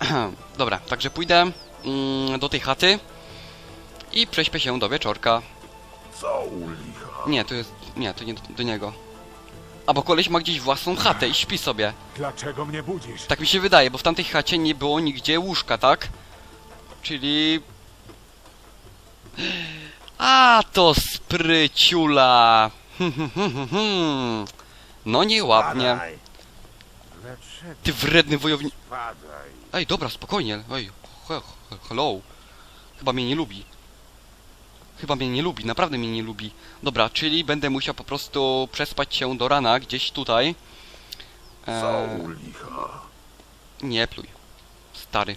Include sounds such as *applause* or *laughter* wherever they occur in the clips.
*clears throat* Dobra, także pójdę mm, do tej chaty i prześpię się do wieczorka. Co u licha? Nie, to jest... Nie, to nie do, do niego. A bo koleś ma gdzieś własną chatę i śpi sobie. Dlaczego mnie budzisz? Tak mi się wydaje, bo w tamtej chacie nie było nigdzie łóżka, tak? Czyli... A, to spryciula! *laughs* No nieładnie. Ty wredny wojownik... padaj? Ej, dobra, spokojnie. Ej, he, he, hello. Chyba mnie nie lubi. Chyba mnie nie lubi, naprawdę mnie nie lubi. Dobra, czyli będę musiał po prostu przespać się do rana gdzieś tutaj. Eee, nie pluj. Stary.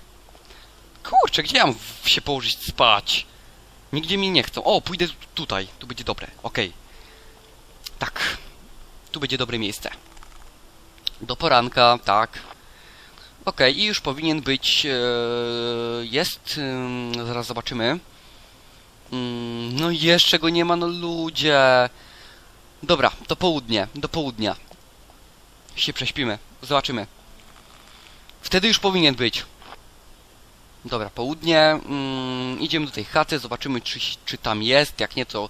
Kurczę, gdzie ja mam się położyć spać? Nigdzie mi nie chcą. O, pójdę tu- tutaj. Tu będzie dobre. Okej. Tak. Tu będzie dobre miejsce. Do poranka, tak. Okej, i już powinien być... E, jest... zaraz zobaczymy. Mm, no jeszcze go nie ma, no ludzie. Dobra, do południa. Do południa. Się prześpimy. Zobaczymy. Wtedy już powinien być. Dobra, południe. Mm, idziemy do tej chaty, zobaczymy czy, czy tam jest. Jak nie to...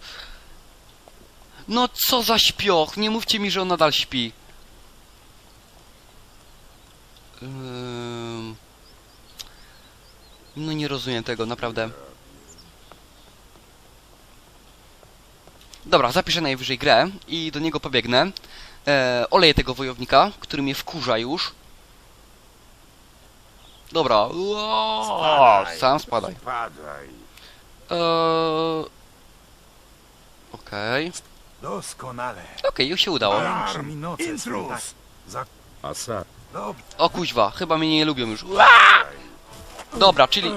No co za śpioch! Nie mówcie mi, że on nadal śpi. No nie rozumiem tego, naprawdę. Dobra, zapiszę najwyżej grę i do niego pobiegnę. E, oleję tego wojownika, który mnie wkurza już. Dobra. Uaa, Spadaj. sam spadaj. Padaj. Eee... Okej. Doskonale. Okej, już się udało. Intruz! Za... Asa. O kuźwa, chyba mnie nie lubią już. Dobra, czyli...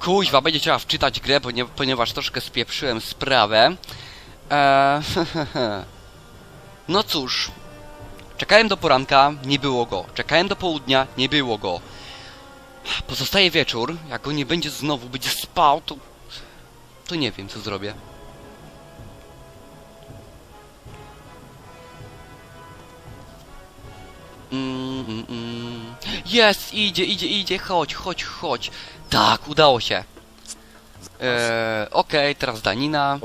Kuźwa, będzie trzeba wczytać grę, ponie- ponieważ troszkę spieprzyłem sprawę. Eee, *laughs* no cóż. Czekałem do poranka, nie było go. Czekałem do południa, nie było go. Pozostaje wieczór. Jak go nie będzie znowu, będzie spał, to... To nie wiem, co zrobię. Mm, mm, mm. Jest, idzie, idzie, idzie, chodź, chodź, chodź. Tak, udało się. Eee, okej, teraz danina.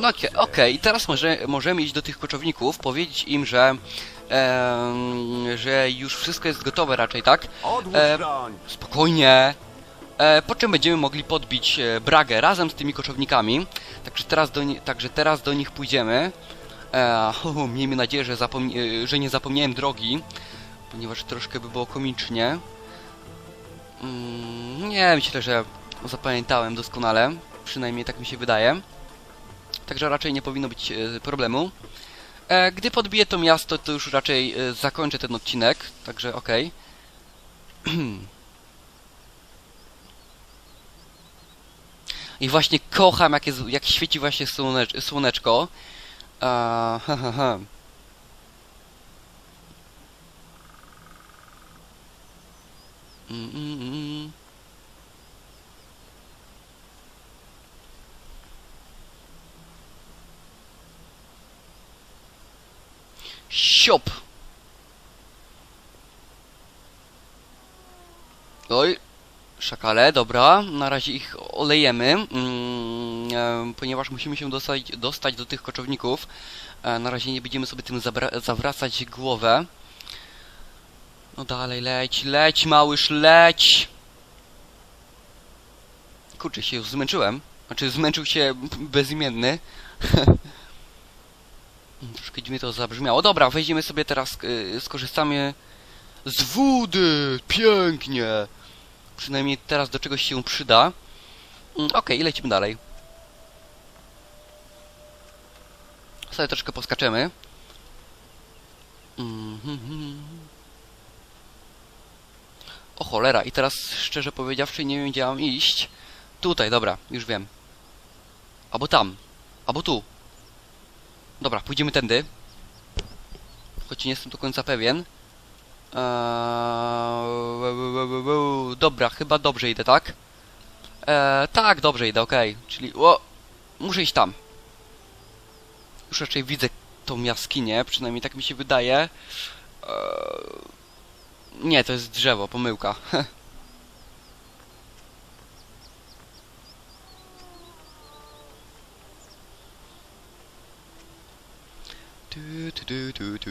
No okej, okej, i teraz może, możemy iść do tych koczowników, powiedzieć im, że, em, że już wszystko jest gotowe raczej, tak? Odłóż E, broń. Spokojnie. E, po czym będziemy mogli podbić e, Bragę razem z tymi koczownikami. Także teraz do, ni- także teraz do nich pójdziemy. E, ho, *laughs* miejmy nadzieję, że, e, że nie zapomniałem drogi, ponieważ troszkę by było komicznie. Mm, nie, myślę, że zapamiętałem doskonale. Przynajmniej tak mi się wydaje. Także raczej nie powinno być e, problemu. E, gdy podbiję to miasto, to już raczej e, zakończę ten odcinek. Także okej. *clears throat* I właśnie kocham, jak, jest, jak świeci właśnie słonecz, słoneczko. A, ha, ha, ha. Mm, mm, mm. Siop! Oj, Szakale, dobra, na razie ich olejemy, mm, ponieważ musimy się dostać, dostać do tych koczowników. E, na razie nie będziemy sobie tym zawracać głowę. No dalej, leć, leć, małyż, leć! Kurczę, się już zmęczyłem. Znaczy, zmęczył się bezimienny. *laughs* Troszkę dziwnie to zabrzmiało. Dobra, weźmiemy sobie teraz, y, skorzystamy z wody! Pięknie! Przynajmniej teraz do czegoś się przyda. Mm, Okej, lecimy dalej. Sobie troszkę poskaczemy. Mhm. O cholera, i teraz szczerze powiedziawszy nie wiem gdzie mam iść. Tutaj, dobra, już wiem. Albo tam. Albo tu. Dobra, pójdziemy tędy. Choć nie jestem do końca pewien. Eee, Dobra, chyba dobrze idę, tak? Eee, tak, dobrze idę, okej. Czyli, o, muszę iść tam. Już raczej widzę tą jaskinię, przynajmniej tak mi się wydaje. Eee, Nie, to jest drzewo, pomyłka. *laughs* Tu, tu, tu, tu, tu.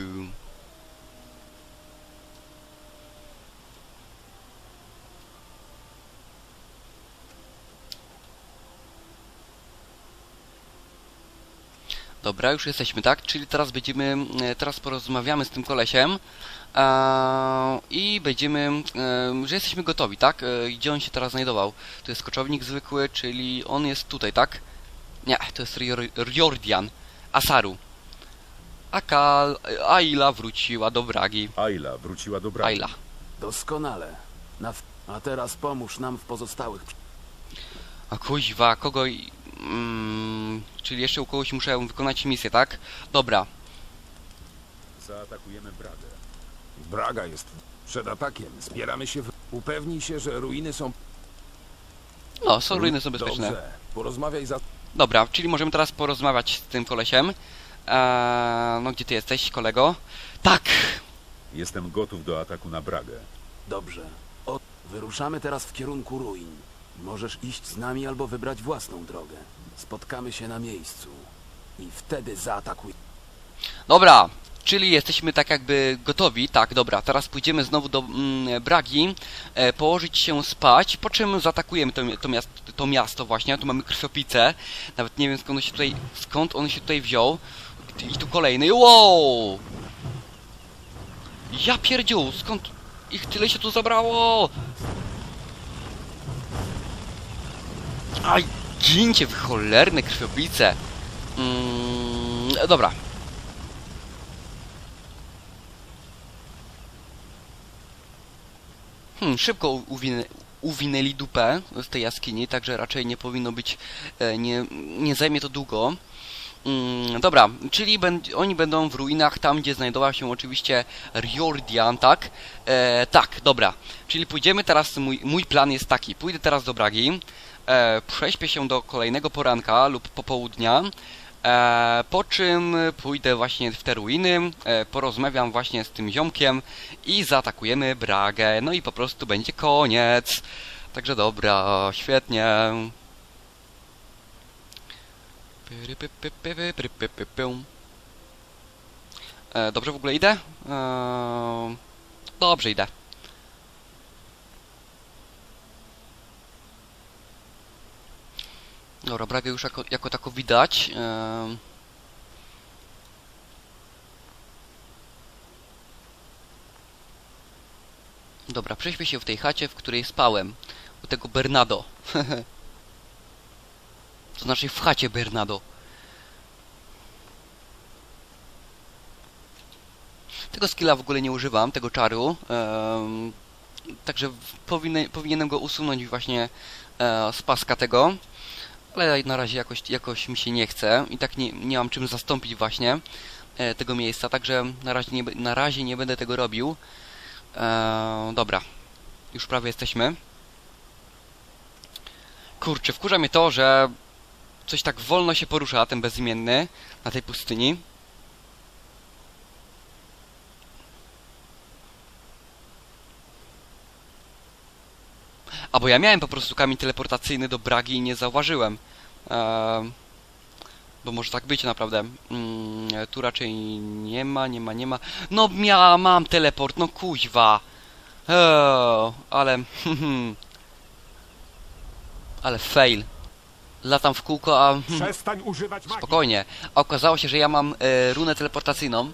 Dobra, już jesteśmy, tak? Czyli teraz będziemy, e, teraz porozmawiamy z tym kolesiem e, i będziemy, e, że jesteśmy gotowi, tak? E, gdzie on się teraz znajdował? To jest koczownik zwykły, czyli on jest tutaj, tak? Nie, to jest Rior- Riordian, Asaru. Akal, Aila wróciła do Bragi. Ayla wróciła do bramy. Aila. Doskonale. Na w... A teraz pomóż nam w pozostałych. A kuźwa, kogo... i- Mm, czyli jeszcze u kogoś muszę wykonać misję, tak? Dobra, Zaatakujemy Bragę. Braga jest przed atakiem. Zbieramy się w... Upewnij się, że ruiny są... no, są ruiny są bezpieczne. Dobrze. Porozmawiaj za... Dobra, czyli możemy teraz porozmawiać z tym kolesiem. Eee, no gdzie ty jesteś, kolego? Tak! Jestem gotów do ataku na Bragę. Dobrze. O... Wyruszamy teraz w kierunku ruin. Możesz iść z nami albo wybrać własną drogę. Spotkamy się na miejscu. I wtedy zaatakuj. Dobra, czyli jesteśmy tak jakby gotowi. Tak, dobra, teraz pójdziemy znowu do mm, Bragi, e, położyć się spać, po czym zaatakujemy to, to, miasto, to miasto właśnie. Tu mamy krwiopicę. Nawet nie wiem skąd on się tutaj, skąd on się tutaj wziął. I tu kolejny. Wow! Ja pierdziu, skąd ich tyle się tu zabrało? Aj, gincie w cholerne krwiopice. Mm, dobra, Hmm, szybko uwinę, uwinęli dupę z tej jaskini, także raczej nie powinno być, e, nie, nie zajmie to długo. Mm, dobra, czyli oni będą w ruinach, tam gdzie znajdował się oczywiście Riordian, tak? E, tak, dobra. Czyli pójdziemy teraz, mój, mój plan jest taki, pójdę teraz do Bragi, e, prześpię się do kolejnego poranka lub popołudnia, e, po czym pójdę właśnie w te ruiny, e, porozmawiam właśnie z tym ziomkiem i zaatakujemy Bragę, no i po prostu będzie koniec. Także dobra, świetnie. E, dobrze w ogóle idę? E, dobrze idę. Dobra, Bragę już jako, jako tako widać. Dobra, prześpię się w tej chacie, w której spałem. U tego Bernardo. *laughs* to znaczy w chacie Bernardo. Tego skilla w ogóle nie używam, tego czaru. także powinien, powinienem go usunąć właśnie e, z paska tego. Ale na razie jakoś, jakoś mi się nie chce i tak nie, nie mam czym zastąpić właśnie e, tego miejsca, także na razie nie, na razie nie będę tego robił. Eee, dobra, już prawie jesteśmy. Kurczę, wkurza mnie to, że coś tak wolno się porusza, ten bezimienny, na tej pustyni. A bo ja miałem po prostu kamień teleportacyjny do Bragi i nie zauważyłem. Eee, bo może tak być naprawdę. Mm, tu raczej nie ma, nie ma, nie ma. No mia, mam teleport, no kuźwa. Eee, ale... *laughs* ale fail. Latam w kółko, a... *laughs* Przestań używać magii. Spokojnie. A okazało się, że ja mam e, runę teleportacyjną.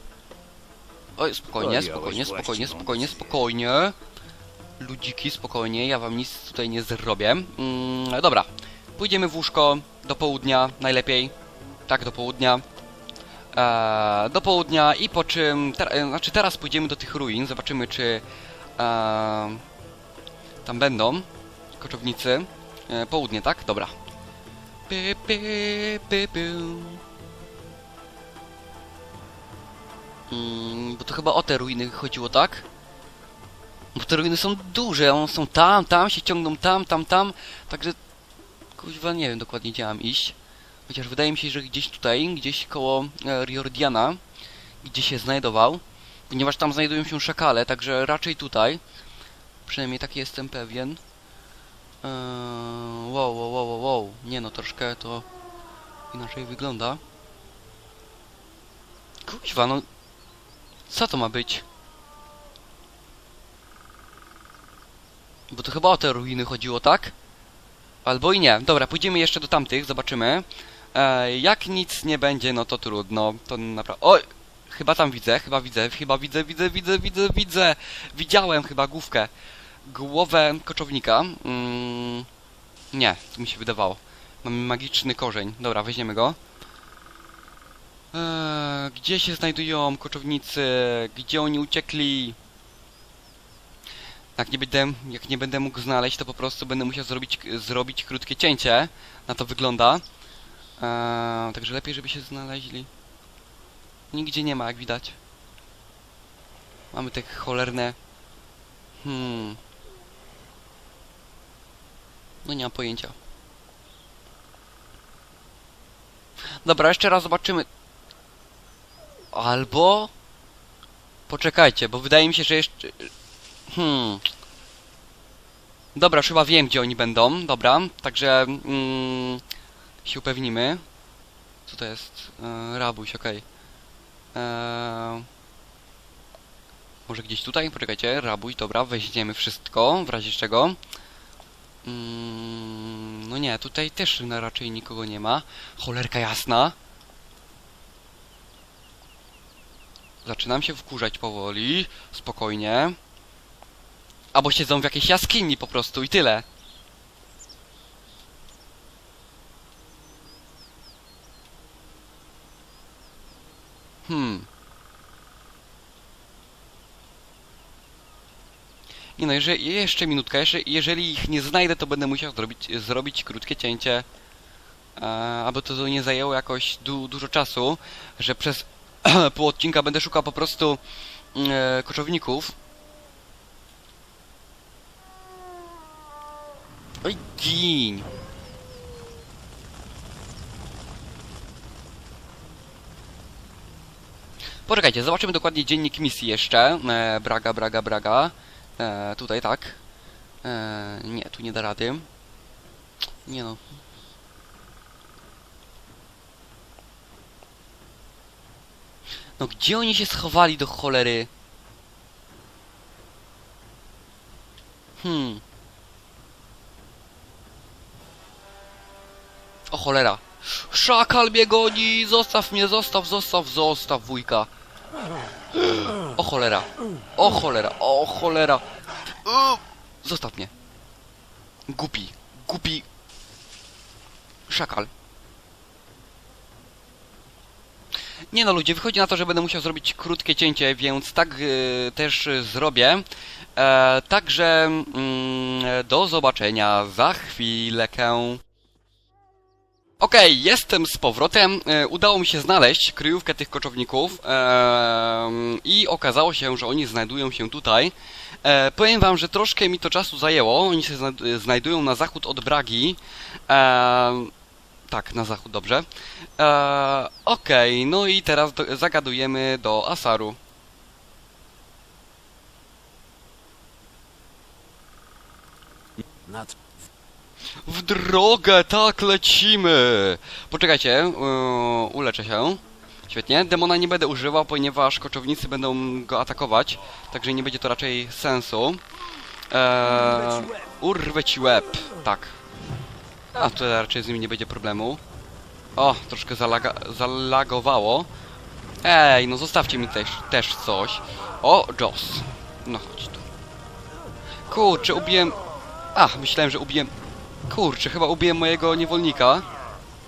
Oj, spokojnie, spokojnie, spokojnie, właściwą spokojnie, spokojnie. Ludziki, spokojnie, ja wam nic tutaj nie zrobię. Mm, dobra, pójdziemy w łóżko do południa, najlepiej. Tak, do południa. E, do południa i po czym, ter, e, znaczy teraz pójdziemy do tych ruin, zobaczymy czy e, tam będą koczownicy. E, południe, tak? Dobra. Py, py, py, py. Mm, bo to chyba o te ruiny chodziło, tak? Bo te ruiny są duże, one są tam, tam, się ciągną tam, tam, tam. Także, kuźwa, nie wiem dokładnie gdzie mam iść. Chociaż wydaje mi się, że gdzieś tutaj, gdzieś koło e, Riordiana, gdzie się znajdował. Ponieważ tam znajdują się szakale, także raczej tutaj. Przynajmniej tak jestem pewien. Eee, wow, wow, wow, wow. Nie no, troszkę to inaczej wygląda. Kuźwa, no... Co to ma być? Bo to chyba o te ruiny chodziło, tak? Albo i nie. Dobra, pójdziemy jeszcze do tamtych, zobaczymy. E, jak nic nie będzie, no to trudno. To naprawdę... Oj! Chyba tam widzę, chyba widzę, chyba widzę, widzę, widzę, widzę, widzę. Widziałem chyba główkę. Głowę koczownika. Mm, nie, to mi się wydawało. Mamy magiczny korzeń. Dobra, weźmiemy go. Gdzie się znajdują koczownicy? Gdzie oni uciekli? Jak nie będę, jak nie będę mógł znaleźć, to po prostu będę musiał zrobić, zrobić krótkie cięcie. Na to wygląda. Eee, także lepiej, żeby się znaleźli. Nigdzie nie ma, jak widać. Mamy te cholerne... Hmm... No nie mam pojęcia. Dobra, jeszcze raz zobaczymy. Albo... Poczekajcie, bo wydaje mi się, że jeszcze... Hmm... Dobra, już chyba wiem, gdzie oni będą. Dobra, także... Mm, się upewnimy. Co to jest? E, rabuś, okej. Eee, może gdzieś tutaj? Poczekajcie, rabuś, dobra, weźmiemy wszystko, w razie czego. Mm, no nie, tutaj też raczej nikogo nie ma. Cholerka jasna. Zaczynam się wkurzać powoli, spokojnie. Albo siedzą w jakiejś jaskini po prostu i tyle. Hmm. Nie no, jeżeli, jeszcze minutka, jeszcze, jeżeli ich nie znajdę, to będę musiał zrobić, zrobić krótkie cięcie. E, aby to nie zajęło jakoś du, dużo czasu, że przez *clears throat* pół odcinka będę szukał po prostu e, koczowników. Oj, gin! Poczekajcie, zobaczymy dokładnie dziennik misji jeszcze. E, Braga, Braga, Braga. E, tutaj tak. E, nie, tu nie da rady. Nie no. No gdzie oni się schowali do cholery? Hmm. O cholera. Szakal mnie goni! Zostaw mnie, zostaw, zostaw, zostaw wujka. O cholera. O cholera, o cholera. Zostaw mnie. Głupi, głupi. Szakal. Nie no ludzie, wychodzi na to, że będę musiał zrobić krótkie cięcie, więc tak y, też y, zrobię. E, także mm, do zobaczenia za chwilkę. Okej, jestem z powrotem. E, udało mi się znaleźć kryjówkę tych koczowników i okazało się, że oni znajdują się tutaj. E, powiem wam, że troszkę mi to czasu zajęło. Oni się zna- znajdują na zachód od Bragi. Tak, na zachód, dobrze. E, Okej, no i teraz zagadujemy do Asaru. Nad... W drogę, tak, lecimy! Poczekajcie, yy, uleczę się. Świetnie, demona nie będę używał, ponieważ koczownicy będą go atakować, także nie będzie to raczej sensu. Eee, urwę ci łeb, tak. A, to raczej z nim nie będzie problemu. O, troszkę zalaga zalagowało. Ej, no zostawcie mi też, też coś. O, Joss. No chodź tu. Kurczę, ubiłem... A, myślałem, że ubiłem... Kurczę, chyba ubiłem mojego niewolnika.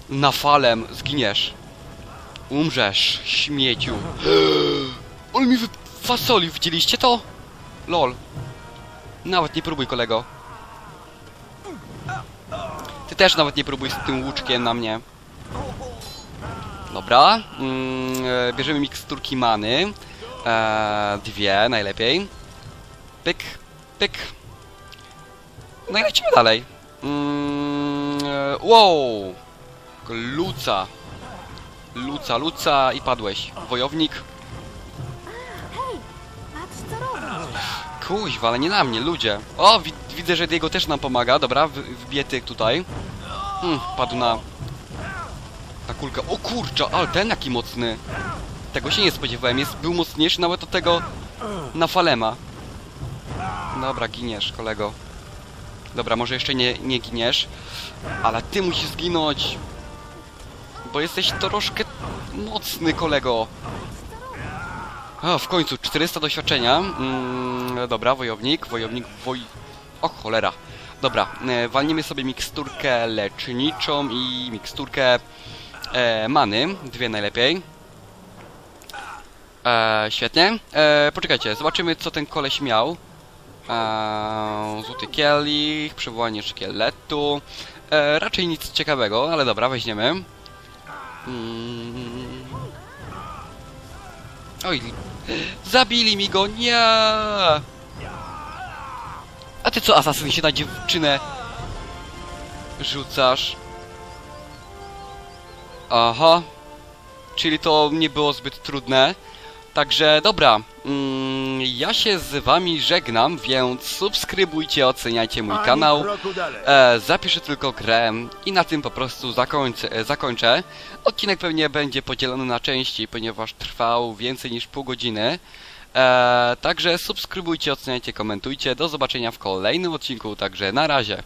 Na falem zginiesz. Umrzesz, śmieciu. *gasps* On mi fasoli, widzieliście to? Lol. Nawet nie próbuj, kolego. Ty też nawet nie próbuj z tym łuczkiem na mnie. Dobra. Mm, e, bierzemy miksturki many. E, dwie, najlepiej. Pyk, pyk. No i lecimy dalej. Mm, wow! Luca. Luca, luca i padłeś. Wojownik. Kuźwa, ale nie na mnie, ludzie. O, wi widzę, że Diego też nam pomaga. Dobra, w wbiję tyk tutaj. Hmm, padł na... Na kulkę. O kurczę, ale ten jaki mocny. Tego się nie spodziewałem. Jest, był mocniejszy nawet od tego na falema. Dobra, giniesz, kolego. Dobra, może jeszcze nie, nie giniesz. Ale ty musisz zginąć. Bo jesteś troszkę mocny, kolego. O, w końcu 400 doświadczenia. Mm, dobra, wojownik, wojownik, woj... O cholera. Dobra, e, walniemy sobie miksturkę leczniczą i miksturkę e, many. Dwie najlepiej. E, świetnie. E, poczekajcie, zobaczymy co ten koleś miał. E, złoty kielich, przywołanie szkieletu. E, raczej nic ciekawego, ale dobra, weźmiemy. Mm. Oj, zabili mi go, nie! A ty co, asasyn się na dziewczynę rzucasz? Aha. Czyli to nie było zbyt trudne. Także dobra, mm, ja się z wami żegnam, więc subskrybujcie, oceniajcie mój kanał. E, zapiszę tylko grę i na tym po prostu zakończę, e, zakończę. Odcinek pewnie będzie podzielony na części, ponieważ trwał więcej niż pół godziny. E, także subskrybujcie, oceniajcie, komentujcie. Do zobaczenia w kolejnym odcinku, także na razie.